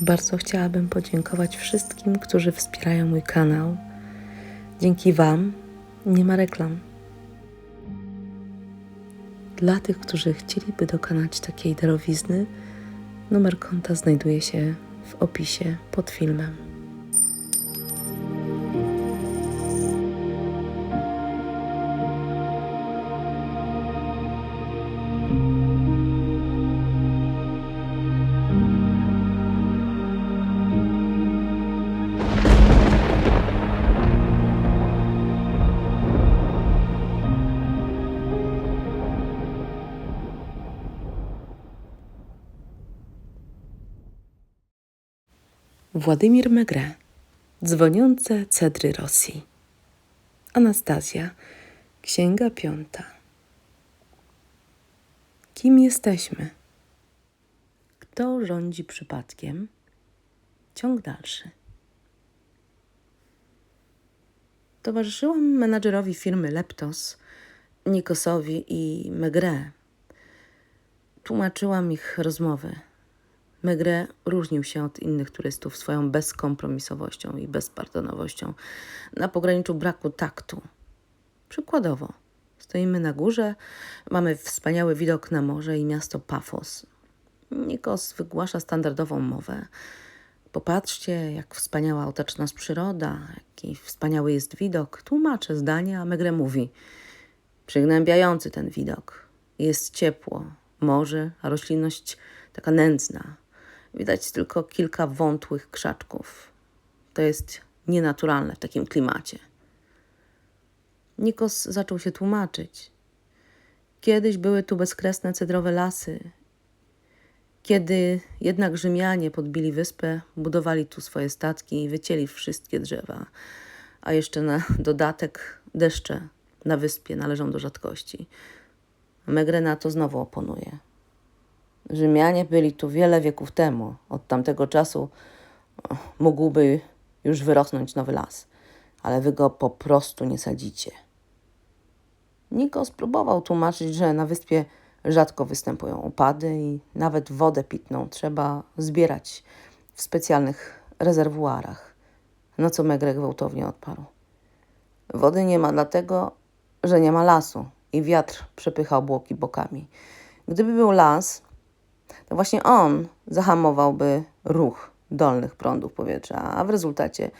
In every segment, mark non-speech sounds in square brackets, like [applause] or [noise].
Bardzo chciałabym podziękować wszystkim, którzy wspierają mój kanał. Dzięki Wam nie ma reklam. Dla tych, którzy chcieliby dokonać takiej darowizny, numer konta znajduje się w opisie pod filmem. Władimir Megre, dzwoniące cedry Rosji. Anastazja, Księga Piąta. Kim jesteśmy? Kto rządzi przypadkiem? Ciąg dalszy. Towarzyszyłam menadżerowi firmy Leptos, Nikosowi i Megre. Tłumaczyłam ich rozmowy. Megre różnił się od innych turystów swoją bezkompromisowością i bezpardonowością na pograniczu braku taktu. Przykładowo, stoimy na górze, mamy wspaniały widok na morze i miasto Pafos. Nikos wygłasza standardową mowę. Popatrzcie, jak wspaniała otacza nas przyroda, jaki wspaniały jest widok. Tłumaczę zdanie, a Megre mówi: Przygnębiający ten widok. Jest ciepło, morze, a roślinność taka nędzna. Widać tylko kilka wątłych krzaczków. To jest nienaturalne w takim klimacie. Nikos zaczął się tłumaczyć. Kiedyś były tu bezkresne cedrowe lasy. Kiedy jednak Rzymianie podbili wyspę, budowali tu swoje statki i wycięli wszystkie drzewa. A jeszcze na dodatek deszcze na wyspie należą do rzadkości. Megre na to znowu oponuje. Rzymianie byli tu wiele wieków temu. Od tamtego czasu o, mógłby już wyrosnąć nowy las, ale wy go po prostu nie sadzicie. Nikos próbował tłumaczyć, że na wyspie rzadko występują opady i nawet wodę pitną trzeba zbierać w specjalnych rezerwuarach. No co Megrek gwałtownie odparł. Wody nie ma dlatego, że nie ma lasu i wiatr przepycha obłoki bokami. Gdyby był las, to właśnie on zahamowałby ruch dolnych prądów powietrza, a w rezultacie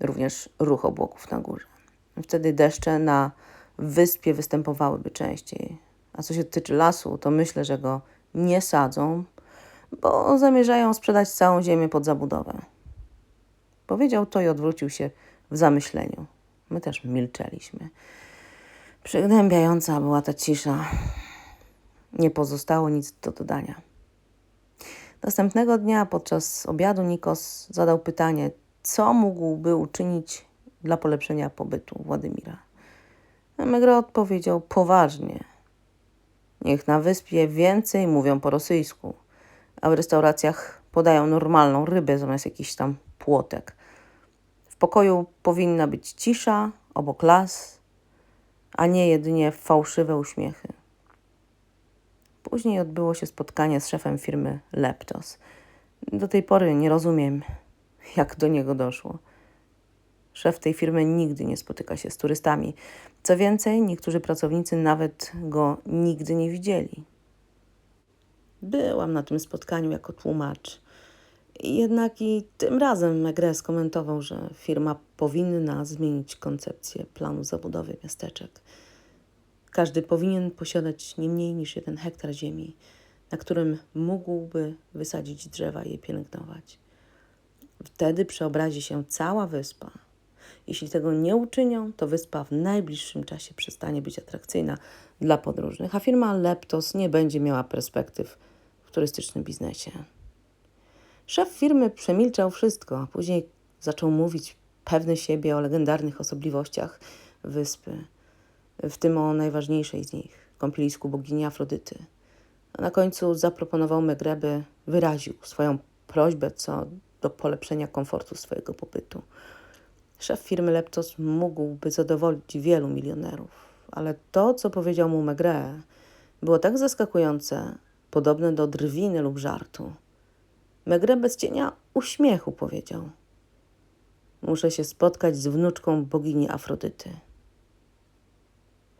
również ruch obłoków na górze. Wtedy deszcze na wyspie występowałyby częściej. A co się tyczy lasu, to myślę, że go nie sadzą, bo zamierzają sprzedać całą ziemię pod zabudowę. Powiedział to i odwrócił się w zamyśleniu. My też milczeliśmy. Przygnębiająca była ta cisza. Nie pozostało nic do dodania. Następnego dnia podczas obiadu Nikos zadał pytanie, co mógłby uczynić dla polepszenia pobytu Władimira. Megre odpowiedział poważnie. Niech na wyspie więcej mówią po rosyjsku, a w restauracjach podają normalną rybę zamiast jakichś tam płotek. W pokoju powinna być cisza, obok las, a nie jedynie fałszywe uśmiechy. Później odbyło się spotkanie z szefem firmy Leptos. Do tej pory nie rozumiem, jak do niego doszło. Szef tej firmy nigdy nie spotyka się z turystami. Co więcej, niektórzy pracownicy nawet go nigdy nie widzieli. Byłam na tym spotkaniu jako tłumacz. Jednak i tym razem Megre skomentował, że firma powinna zmienić koncepcję planu zabudowy miasteczek. Każdy powinien posiadać nie mniej niż jeden hektar ziemi, na którym mógłby wysadzić drzewa i je pielęgnować. Wtedy przeobrazi się cała wyspa. Jeśli tego nie uczynią, to wyspa w najbliższym czasie przestanie być atrakcyjna dla podróżnych, a firma Leptos nie będzie miała perspektyw w turystycznym biznesie. Szef firmy przemilczał wszystko, a później zaczął mówić pewny siebie o legendarnych osobliwościach wyspy w tym o najważniejszej z nich, kąpielisku bogini Afrodyty. A na końcu zaproponował Megre, by wyraził swoją prośbę co do polepszenia komfortu swojego pobytu. Szef firmy Leptos mógłby zadowolić wielu milionerów, ale to, co powiedział mu Megre, było tak zaskakujące, podobne do drwiny lub żartu. Megre bez cienia uśmiechu powiedział. Muszę się spotkać z wnuczką bogini Afrodyty.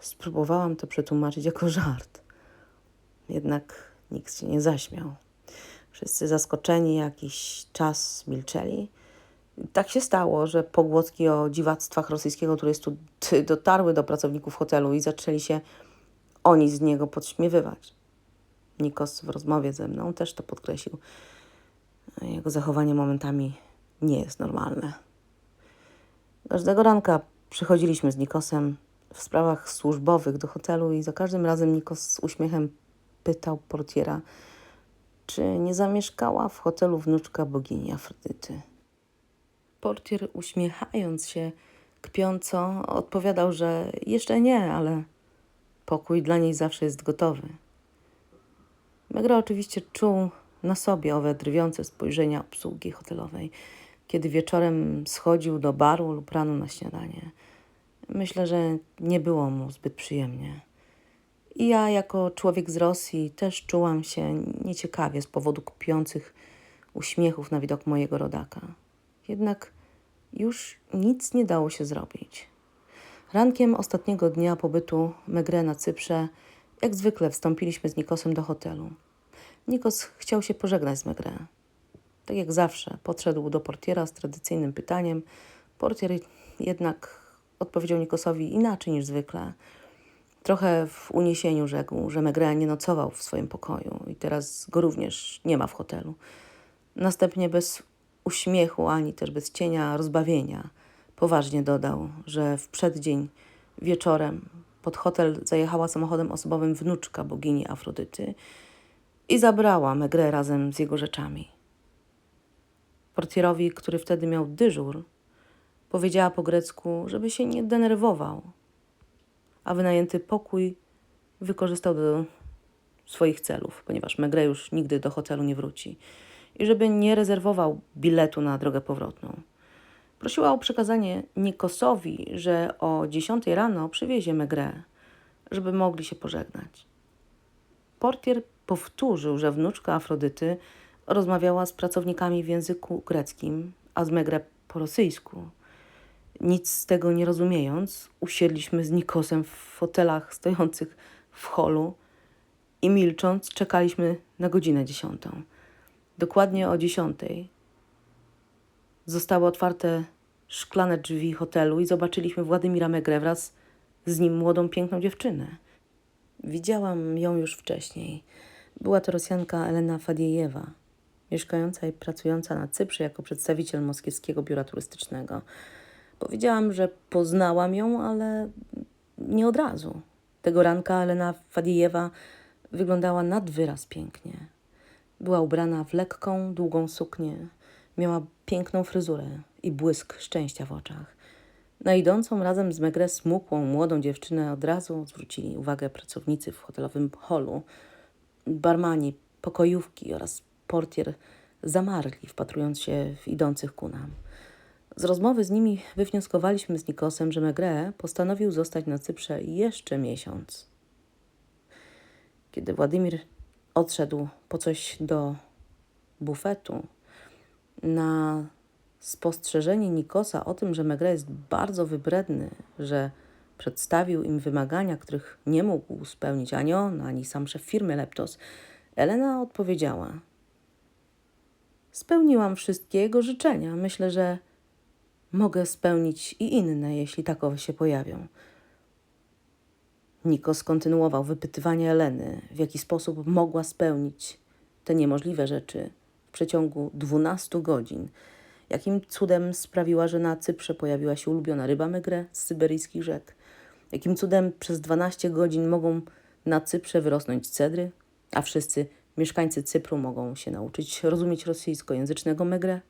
Spróbowałam to przetłumaczyć jako żart. Jednak nikt się nie zaśmiał. Wszyscy zaskoczeni jakiś czas milczeli. Tak się stało, że pogłoski o dziwactwach rosyjskiego turysty [laughs] dotarły do pracowników hotelu i zaczęli się oni z niego podśmiewywać. Nikos w rozmowie ze mną też to podkreślił. Jego zachowanie momentami nie jest normalne. Każdego ranka przychodziliśmy z Nikosem w sprawach służbowych do hotelu i za każdym razem Nikos z uśmiechem pytał portiera, czy nie zamieszkała w hotelu wnuczka bogini Afrodyty. Portier uśmiechając się kpiąco odpowiadał, że jeszcze nie, ale pokój dla niej zawsze jest gotowy. Megra oczywiście czuł na sobie owe drwiące spojrzenia obsługi hotelowej, kiedy wieczorem schodził do baru lub rano na śniadanie. Myślę, że nie było mu zbyt przyjemnie. I ja, jako człowiek z Rosji, też czułam się nieciekawie z powodu kupiących uśmiechów na widok mojego rodaka. Jednak już nic nie dało się zrobić. Rankiem ostatniego dnia pobytu Megre na Cyprze, jak zwykle wstąpiliśmy z Nikosem do hotelu. Nikos chciał się pożegnać z Megre. Tak jak zawsze, podszedł do portiera z tradycyjnym pytaniem. Portier jednak odpowiedział Nikosowi inaczej niż zwykle. Trochę w uniesieniu rzekł, że Megre nie nocował w swoim pokoju i teraz go również nie ma w hotelu. Następnie bez uśmiechu ani też bez cienia rozbawienia poważnie dodał, że w przeddzień wieczorem pod hotel zajechała samochodem osobowym wnuczka bogini Afrodyty i zabrała Megre razem z jego rzeczami. Portierowi, który wtedy miał dyżur, powiedziała po grecku, żeby się nie denerwował, a wynajęty pokój wykorzystał do swoich celów, ponieważ Megre już nigdy do hotelu nie wróci i żeby nie rezerwował biletu na drogę powrotną. Prosiła o przekazanie Nikosowi, że o 10 rano przywiezie Megre, żeby mogli się pożegnać. Portier powtórzył, że wnuczka Afrodyty rozmawiała z pracownikami w języku greckim, a z Megre po rosyjsku. Nic z tego nie rozumiejąc, usiedliśmy z Nikosem w fotelach stojących w holu i milcząc czekaliśmy na godzinę dziesiątą. Dokładnie o dziesiątej zostały otwarte szklane drzwi hotelu i zobaczyliśmy Władimira Megre wraz z nim młodą, piękną dziewczynę. Widziałam ją już wcześniej. Była to Rosjanka Elena Fadiejewa, mieszkająca i pracująca na Cyprze jako przedstawiciel moskiewskiego biura turystycznego. Powiedziałam, że poznałam ją, ale nie od razu. Tego ranka Elena Fadiejewa wyglądała nad wyraz pięknie. Była ubrana w lekką, długą suknię. Miała piękną fryzurę i błysk szczęścia w oczach. Na idącą razem z Megre smukłą, młodą dziewczynę od razu zwrócili uwagę pracownicy w hotelowym holu. Barmani, pokojówki oraz portier zamarli, wpatrując się w idących ku nam. Z rozmowy z nimi wywnioskowaliśmy z Nikosem, że Megre postanowił zostać na Cyprze jeszcze miesiąc. Kiedy Władimir odszedł po coś do bufetu, na spostrzeżenie Nikosa o tym, że Megre jest bardzo wybredny, że przedstawił im wymagania, których nie mógł spełnić ani on, ani sam szef firmy Leptos, Elena odpowiedziała: Spełniłam wszystkie jego życzenia. Myślę, że mogę spełnić i inne, jeśli takowe się pojawią. Nikos kontynuował wypytywanie Eleny, w jaki sposób mogła spełnić te niemożliwe rzeczy w przeciągu 12 godzin. Jakim cudem sprawiła, że na Cyprze pojawiła się ulubiona ryba megre z syberyjskich rzek? Jakim cudem przez 12 godzin mogą na Cyprze wyrosnąć cedry, a wszyscy mieszkańcy Cypru mogą się nauczyć rozumieć rosyjskojęzycznego megre?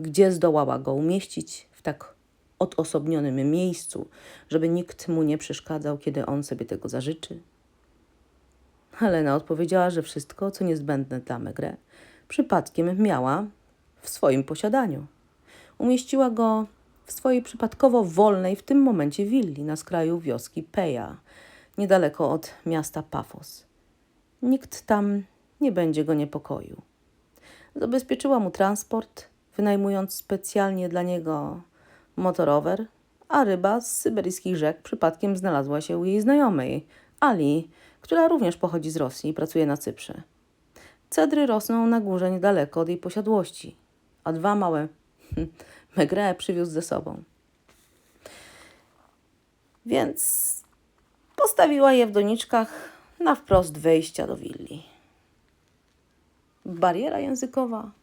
Gdzie zdołała go umieścić w tak odosobnionym miejscu, żeby nikt mu nie przeszkadzał, kiedy on sobie tego zażyczy? Helena odpowiedziała, że wszystko, co niezbędne dla Megre, przypadkiem miała w swoim posiadaniu. Umieściła go w swojej przypadkowo wolnej w tym momencie willi na skraju wioski Peja, niedaleko od miasta Pafos. Nikt tam nie będzie go niepokoił. Zabezpieczyła mu transport, wynajmując specjalnie dla niego motorower, a ryba z syberyjskich rzek przypadkiem znalazła się u jej znajomej, Ali, która również pochodzi z Rosji i pracuje na Cyprze. Cedry rosną na górze niedaleko od jej posiadłości, a dwa małe [laughs] megre przywiózł ze sobą. Więc postawiła je w doniczkach na wprost wejścia do willi. Bariera językowa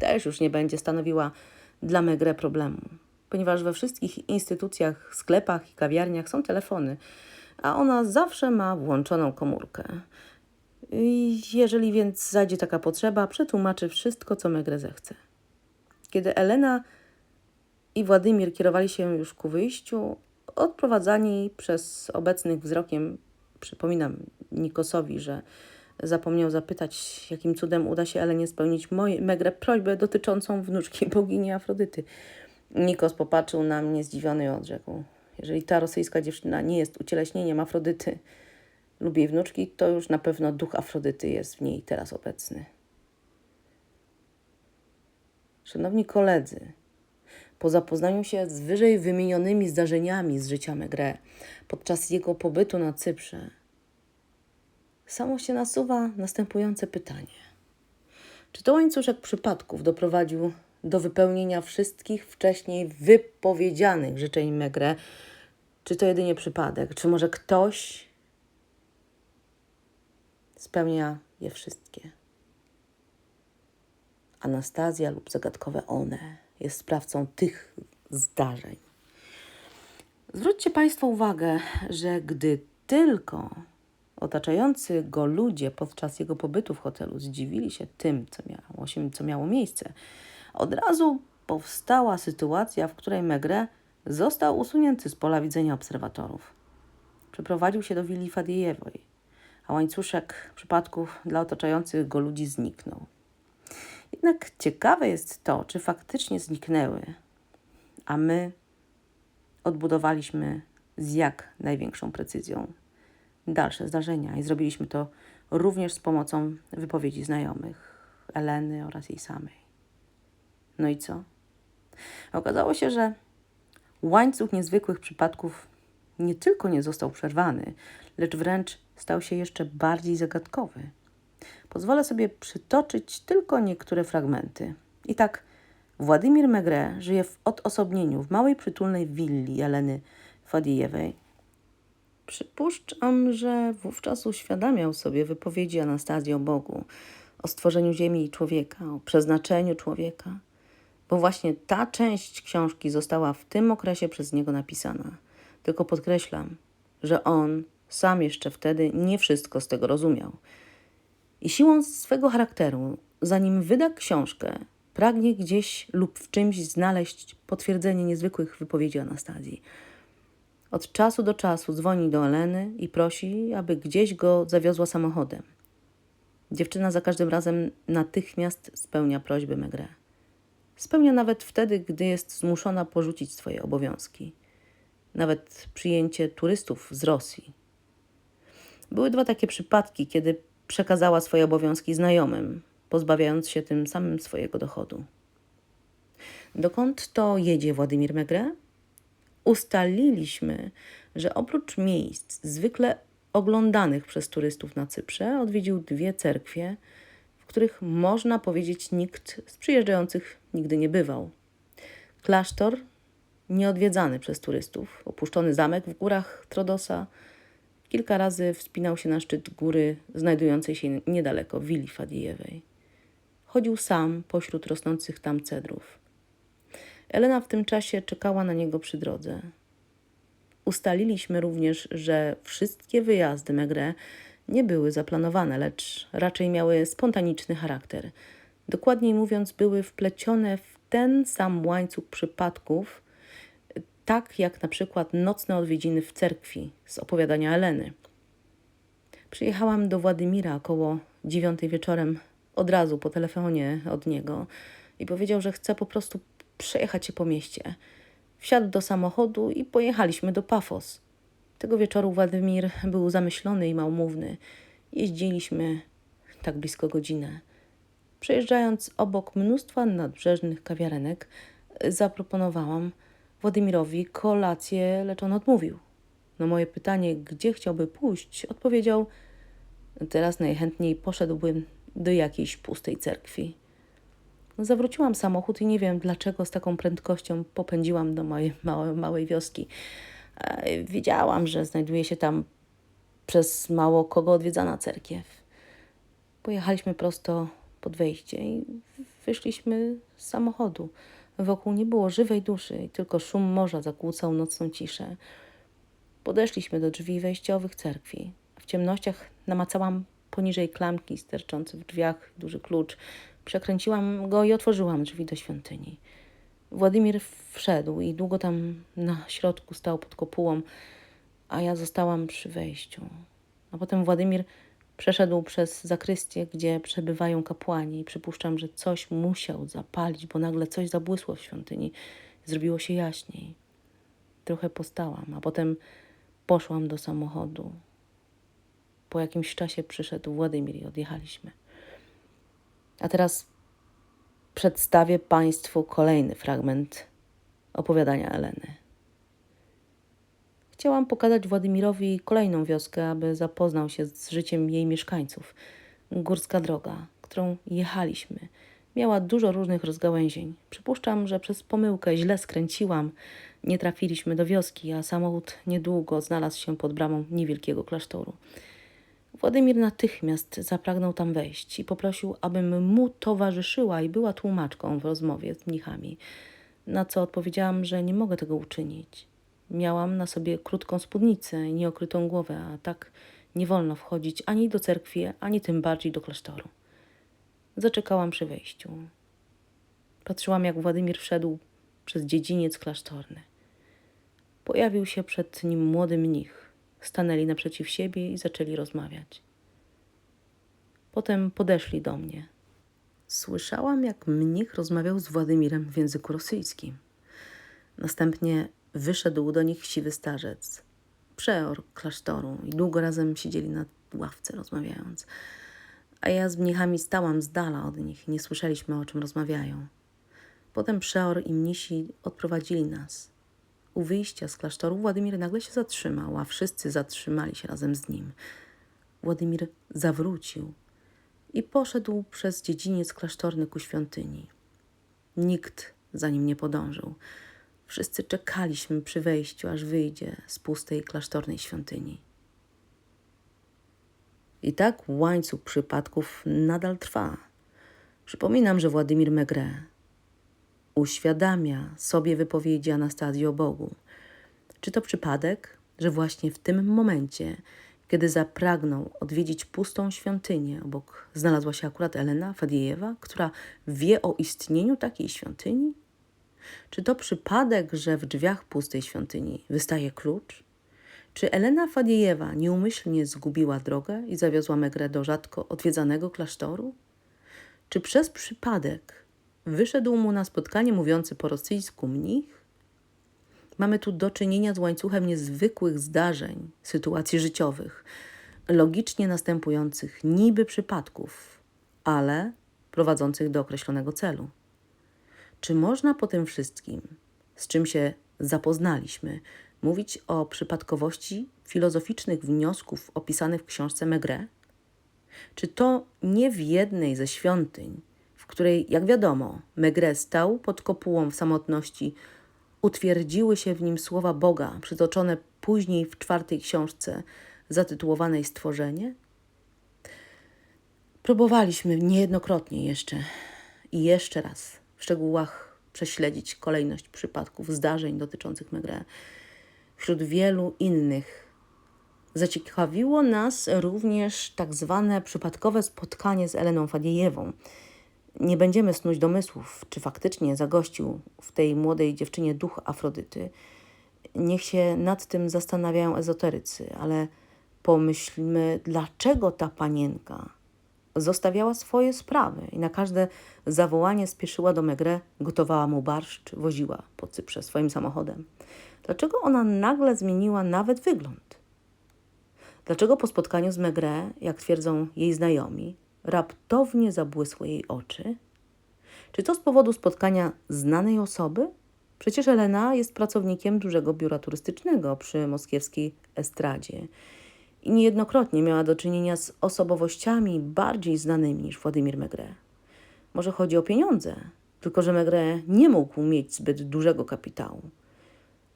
też już nie będzie stanowiła dla Megre problemu, ponieważ we wszystkich instytucjach, sklepach i kawiarniach są telefony, a ona zawsze ma włączoną komórkę. Jeżeli więc zajdzie taka potrzeba, przetłumaczy wszystko, co Megre zechce. Kiedy Elena i Władimir kierowali się już ku wyjściu, odprowadzani przez obecnych wzrokiem, przypominam Nikosowi, że zapomniał zapytać, jakim cudem uda się Elenie spełnić moje, Megre prośbę dotyczącą wnuczki bogini Afrodyty. Nikos popatrzył na mnie zdziwiony i odrzekł. Jeżeli ta rosyjska dziewczyna nie jest ucieleśnieniem Afrodyty lub jej wnuczki, to już na pewno duch Afrodyty jest w niej teraz obecny. Szanowni koledzy, po zapoznaniu się z wyżej wymienionymi zdarzeniami z życia Megre podczas jego pobytu na Cyprze, samo się nasuwa następujące pytanie. Czy to łańcuszek przypadków doprowadził do wypełnienia wszystkich wcześniej wypowiedzianych życzeń Megre? Czy to jedynie przypadek? Czy może ktoś spełnia je wszystkie? Anastazja lub zagadkowe one jest sprawcą tych zdarzeń. Zwróćcie Państwo uwagę, że gdy tylko otaczający go ludzie podczas jego pobytu w hotelu zdziwili się tym, co miało, co miało miejsce, od razu powstała sytuacja, w której Megre został usunięty z pola widzenia obserwatorów. Przeprowadził się do willi Fadiejewej, a łańcuszek przypadków dla otaczających go ludzi zniknął. Jednak ciekawe jest to, czy faktycznie zniknęły, a my odbudowaliśmy z jak największą precyzją dalsze zdarzenia i zrobiliśmy to również z pomocą wypowiedzi znajomych, Eleny oraz jej samej. No i co? Okazało się, że łańcuch niezwykłych przypadków nie tylko nie został przerwany, lecz wręcz stał się jeszcze bardziej zagadkowy. Pozwolę sobie przytoczyć tylko niektóre fragmenty. I tak, Władimir Megre żyje w odosobnieniu w małej przytulnej willi Eleny Fadijewej. Przypuszczam, że wówczas uświadamiał sobie wypowiedzi Anastazji o Bogu, o stworzeniu ziemi i człowieka, o przeznaczeniu człowieka, bo właśnie ta część książki została w tym okresie przez niego napisana. Tylko podkreślam, że on sam jeszcze wtedy nie wszystko z tego rozumiał. I siłą swego charakteru, zanim wyda książkę, pragnie gdzieś lub w czymś znaleźć potwierdzenie niezwykłych wypowiedzi Anastazji. Od czasu do czasu dzwoni do Eleny i prosi, aby gdzieś go zawiozła samochodem. Dziewczyna za każdym razem natychmiast spełnia prośbę Megre. Spełnia nawet wtedy, gdy jest zmuszona porzucić swoje obowiązki. Nawet przyjęcie turystów z Rosji. Były dwa takie przypadki, kiedy przekazała swoje obowiązki znajomym, pozbawiając się tym samym swojego dochodu. Dokąd to jedzie Władimir Megre? Ustaliliśmy, że oprócz miejsc zwykle oglądanych przez turystów na Cyprze, odwiedził dwie cerkwie, w których można powiedzieć nikt z przyjeżdżających nigdy nie bywał. Klasztor nieodwiedzany przez turystów, opuszczony zamek w górach Trodosa, kilka razy wspinał się na szczyt góry znajdującej się niedaleko willi Fadijewej. Chodził sam pośród rosnących tam cedrów. Elena w tym czasie czekała na niego przy drodze. Ustaliliśmy również, że wszystkie wyjazdy Megre nie były zaplanowane, lecz raczej miały spontaniczny charakter. Dokładniej mówiąc, były wplecione w ten sam łańcuch przypadków, tak jak na przykład nocne odwiedziny w cerkwi z opowiadania Eleny. Przyjechałam do Władimira około dziewiątej wieczorem, od razu po telefonie od niego i powiedział, że chce po prostu przejechać się po mieście. Wsiadł do samochodu i pojechaliśmy do Pafos. Tego wieczoru Władimir był zamyślony i małomówny. Jeździliśmy tak blisko godzinę. Przejeżdżając obok mnóstwa nadbrzeżnych kawiarenek, zaproponowałam Władimirowi kolację, lecz on odmówił. Na moje pytanie, gdzie chciałby pójść, odpowiedział: Teraz najchętniej poszedłbym do jakiejś pustej cerkwi. Zawróciłam samochód i nie wiem dlaczego z taką prędkością popędziłam do mojej małej, małej wioski. E, Wiedziałam, że znajduje się tam przez mało kogo odwiedzana cerkiew. Pojechaliśmy prosto pod wejście i wyszliśmy z samochodu. Wokół nie było żywej duszy, tylko szum morza zakłócał nocną ciszę. Podeszliśmy do drzwi wejściowych cerkwi. W ciemnościach namacałam poniżej klamki sterczący w drzwiach duży klucz. Przekręciłam go i otworzyłam drzwi do świątyni. Władimir wszedł i długo tam na środku stał pod kopułą, a ja zostałam przy wejściu. A potem Władimir przeszedł przez zakrystię, gdzie przebywają kapłani i przypuszczam, że coś musiał zapalić, bo nagle coś zabłysło w świątyni. Zrobiło się jaśniej. Trochę postałam, a potem poszłam do samochodu. Po jakimś czasie przyszedł Władimir i odjechaliśmy. A teraz przedstawię Państwu kolejny fragment opowiadania Eleny. Chciałam pokazać Władimirowi kolejną wioskę, aby zapoznał się z życiem jej mieszkańców. Górska droga, którą jechaliśmy, miała dużo różnych rozgałęzień. Przypuszczam, że przez pomyłkę źle skręciłam. Nie trafiliśmy do wioski, a samochód niedługo znalazł się pod bramą niewielkiego klasztoru. Władimir natychmiast zapragnął tam wejść i poprosił, abym mu towarzyszyła i była tłumaczką w rozmowie z mnichami. Na co odpowiedziałam, że nie mogę tego uczynić. Miałam na sobie krótką spódnicę i nieokrytą głowę, a tak nie wolno wchodzić ani do cerkwi, ani tym bardziej do klasztoru. Zaczekałam przy wejściu. Patrzyłam, jak Władimir wszedł przez dziedziniec klasztorny. Pojawił się przed nim młody mnich. Stanęli naprzeciw siebie i zaczęli rozmawiać. Potem podeszli do mnie. Słyszałam, jak mnich rozmawiał z Władimirem w języku rosyjskim. Następnie wyszedł do nich siwy starzec, przeor klasztoru i długo razem siedzieli na ławce rozmawiając. A ja z mnichami stałam z dala od nich nie słyszeliśmy, o czym rozmawiają. Potem przeor i mnisi odprowadzili nas. U wyjścia z klasztoru Władimir nagle się zatrzymał, a wszyscy zatrzymali się razem z nim. Władimir zawrócił i poszedł przez dziedziniec klasztorny ku świątyni. Nikt za nim nie podążył. Wszyscy czekaliśmy przy wejściu, aż wyjdzie z pustej klasztornej świątyni. I tak łańcuch przypadków nadal trwa. Przypominam, że Władimir Megre uświadamia sobie wypowiedzi Anastazji o Bogu. Czy to przypadek, że właśnie w tym momencie, kiedy zapragnął odwiedzić pustą świątynię, obok znalazła się akurat Elena Fadiejewa, która wie o istnieniu takiej świątyni? Czy to przypadek, że w drzwiach pustej świątyni wystaje klucz? Czy Elena Fadiejewa nieumyślnie zgubiła drogę i zawiozła Megrę do rzadko odwiedzanego klasztoru? Czy przez przypadek wyszedł mu na spotkanie mówiący po rosyjsku mnich? Mamy tu do czynienia z łańcuchem niezwykłych zdarzeń, sytuacji życiowych, logicznie następujących niby przypadków, ale prowadzących do określonego celu. Czy można po tym wszystkim, z czym się zapoznaliśmy, mówić o przypadkowości filozoficznych wniosków opisanych w książce Megre? Czy to nie w jednej ze świątyń, której, jak wiadomo, Megre stał pod kopułą w samotności, utwierdziły się w nim słowa Boga, przytoczone później w czwartej książce zatytułowanej Stworzenie? Próbowaliśmy niejednokrotnie jeszcze i jeszcze raz w szczegółach prześledzić kolejność przypadków, zdarzeń dotyczących Megre. Wśród wielu innych zaciekawiło nas również tak zwane przypadkowe spotkanie z Eleną Fadiejewą. Nie będziemy snuć domysłów, czy faktycznie zagościł w tej młodej dziewczynie duch Afrodyty. Niech się nad tym zastanawiają ezoterycy, ale pomyślmy, dlaczego ta panienka zostawiała swoje sprawy i na każde zawołanie spieszyła do Megre, gotowała mu barszcz, woziła po Cyprze swoim samochodem. Dlaczego ona nagle zmieniła nawet wygląd? Dlaczego po spotkaniu z Megre, jak twierdzą jej znajomi, raptownie zabłysły jej oczy. Czy to z powodu spotkania znanej osoby? Przecież Elena jest pracownikiem dużego biura turystycznego przy moskiewskiej estradzie i niejednokrotnie miała do czynienia z osobowościami bardziej znanymi niż Władimir Megre. Może chodzi o pieniądze, tylko że Megre nie mógł mieć zbyt dużego kapitału.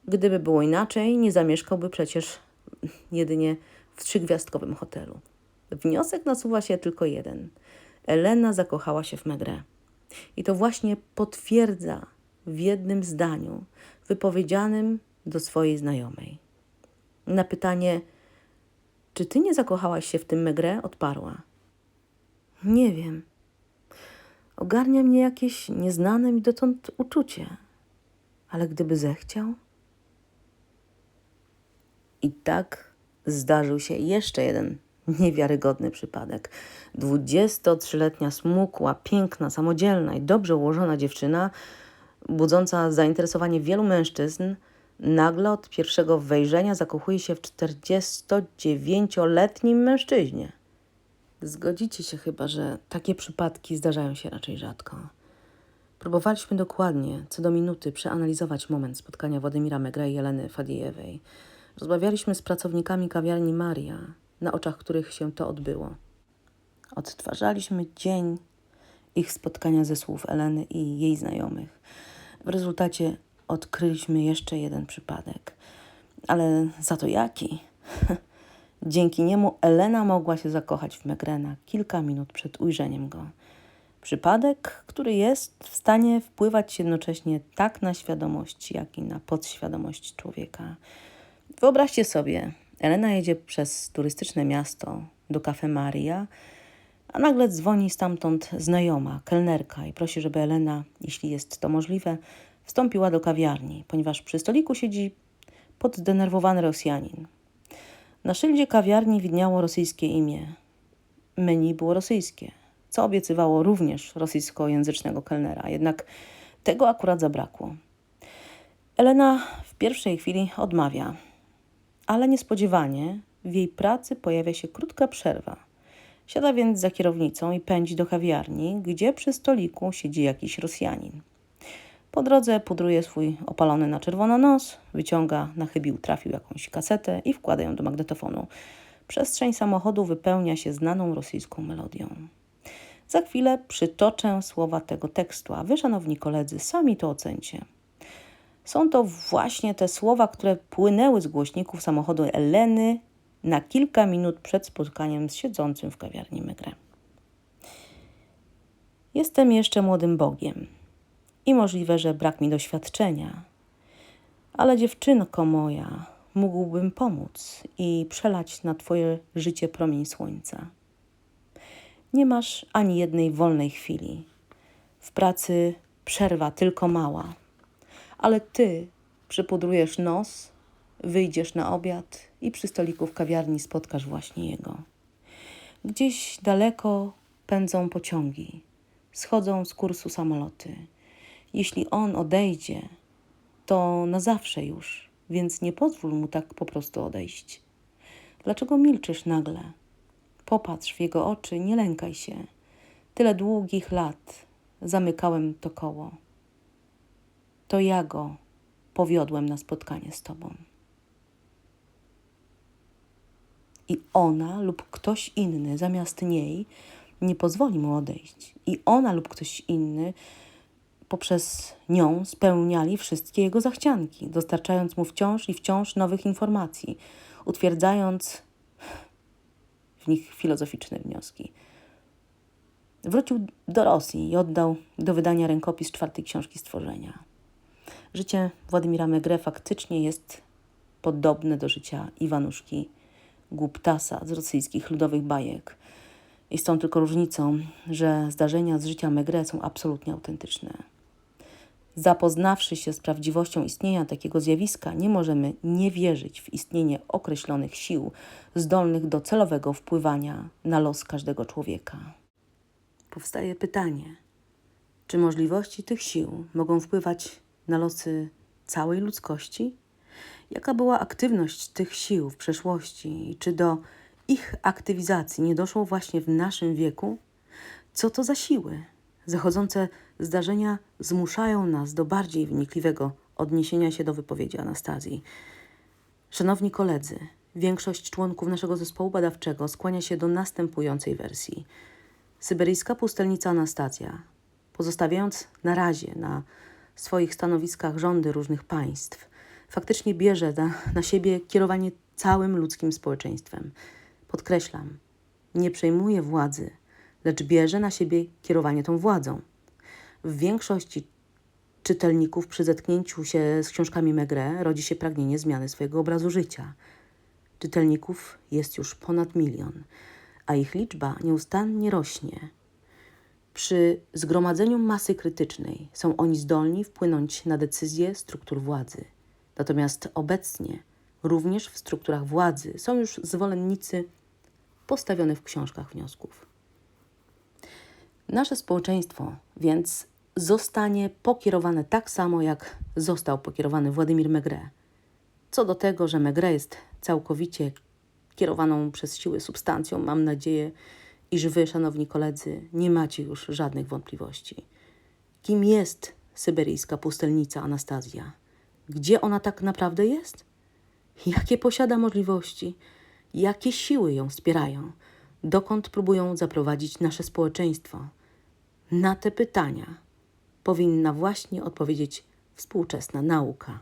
Gdyby było inaczej, nie zamieszkałby przecież jedynie w trzygwiazdkowym hotelu. Wniosek nasuwa się tylko jeden. Elena zakochała się w Megre. I to właśnie potwierdza w jednym zdaniu wypowiedzianym do swojej znajomej. Na pytanie, czy ty nie zakochałaś się w tym Megre, odparła. Nie wiem. Ogarnia mnie jakieś nieznane mi dotąd uczucie. Ale gdyby zechciał? I tak zdarzył się jeszcze jeden niewiarygodny przypadek. 23-letnia, smukła, piękna, samodzielna i dobrze ułożona dziewczyna, budząca zainteresowanie wielu mężczyzn, nagle od pierwszego wejrzenia zakochuje się w 49-letnim mężczyźnie. Zgodzicie się chyba, że takie przypadki zdarzają się raczej rzadko. Próbowaliśmy dokładnie, co do minuty, przeanalizować moment spotkania Władimira Megra i Jeleny Fadiejewej. Rozmawialiśmy z pracownikami kawiarni Maria, na oczach których się to odbyło. Odtwarzaliśmy dzień ich spotkania ze słów Eleny i jej znajomych. W rezultacie odkryliśmy jeszcze jeden przypadek. Ale za to jaki? [laughs] Dzięki niemu Elena mogła się zakochać w Megrena kilka minut przed ujrzeniem go. Przypadek, który jest w stanie wpływać jednocześnie tak na świadomość, jak i na podświadomość człowieka. Wyobraźcie sobie, Elena jedzie przez turystyczne miasto do Cafe Maria, a nagle dzwoni stamtąd znajoma, kelnerka i prosi, żeby Elena, jeśli jest to możliwe, wstąpiła do kawiarni, ponieważ przy stoliku siedzi poddenerwowany Rosjanin. Na szyldzie kawiarni widniało rosyjskie imię. Menu było rosyjskie, co obiecywało również rosyjskojęzycznego kelnera, jednak tego akurat zabrakło. Elena w pierwszej chwili odmawia, ale niespodziewanie w jej pracy pojawia się krótka przerwa. Siada więc za kierownicą i pędzi do kawiarni, gdzie przy stoliku siedzi jakiś Rosjanin. Po drodze pudruje swój opalony na czerwono nos, wyciąga na chybił trafił jakąś kasetę i wkłada ją do magnetofonu. Przestrzeń samochodu wypełnia się znaną rosyjską melodią. Za chwilę przytoczę słowa tego tekstu, a wy, szanowni koledzy, sami to ocencie. Są to właśnie te słowa, które płynęły z głośników samochodu Eleny na kilka minut przed spotkaniem z siedzącym w kawiarni Megre. Jestem jeszcze młodym Bogiem i możliwe, że brak mi doświadczenia, ale dziewczynko moja, mógłbym pomóc i przelać na Twoje życie promień słońca. Nie masz ani jednej wolnej chwili. W pracy przerwa tylko mała ale ty przypudrujesz nos, wyjdziesz na obiad i przy stoliku w kawiarni spotkasz właśnie jego. Gdzieś daleko pędzą pociągi, schodzą z kursu samoloty. Jeśli on odejdzie, to na zawsze już, więc nie pozwól mu tak po prostu odejść. Dlaczego milczysz nagle? Popatrz w jego oczy, nie lękaj się. Tyle długich lat zamykałem to koło to ja go powiodłem na spotkanie z Tobą. I ona lub ktoś inny zamiast niej nie pozwoli mu odejść. I ona lub ktoś inny poprzez nią spełniali wszystkie jego zachcianki, dostarczając mu wciąż i wciąż nowych informacji, utwierdzając w nich filozoficzne wnioski. Wrócił do Rosji i oddał do wydania rękopis czwartej książki stworzenia. Życie Władimira Megre faktycznie jest podobne do życia Iwanuszki Głuptasa z rosyjskich ludowych bajek. I z tą tylko różnicą, że zdarzenia z życia Megre są absolutnie autentyczne. Zapoznawszy się z prawdziwością istnienia takiego zjawiska, nie możemy nie wierzyć w istnienie określonych sił zdolnych do celowego wpływania na los każdego człowieka. Powstaje pytanie, czy możliwości tych sił mogą wpływać na losy całej ludzkości? Jaka była aktywność tych sił w przeszłości i czy do ich aktywizacji nie doszło właśnie w naszym wieku? Co to za siły? Zachodzące zdarzenia zmuszają nas do bardziej wnikliwego odniesienia się do wypowiedzi Anastazji. Szanowni koledzy, większość członków naszego zespołu badawczego skłania się do następującej wersji. Syberyjska pustelnica Anastazja, pozostawiając na razie na swoich stanowiskach rządy różnych państw, faktycznie bierze na, na siebie kierowanie całym ludzkim społeczeństwem. Podkreślam, nie przejmuje władzy, lecz bierze na siebie kierowanie tą władzą. W większości czytelników przy zetknięciu się z książkami Maigret rodzi się pragnienie zmiany swojego obrazu życia. Czytelników jest już ponad milion, a ich liczba nieustannie rośnie. Przy zgromadzeniu masy krytycznej są oni zdolni wpłynąć na decyzje struktur władzy. Natomiast obecnie również w strukturach władzy są już zwolennicy postawionych w książkach wniosków. Nasze społeczeństwo więc zostanie pokierowane tak samo, jak został pokierowany Władimir Maigret. Co do tego, że Maigret jest całkowicie kierowaną przez siły substancją, mam nadzieję, iż wy, szanowni koledzy, nie macie już żadnych wątpliwości. Kim jest syberyjska pustelnica Anastazja? Gdzie ona tak naprawdę jest? Jakie posiada możliwości? Jakie siły ją wspierają? Dokąd próbują zaprowadzić nasze społeczeństwo? Na te pytania powinna właśnie odpowiedzieć współczesna nauka.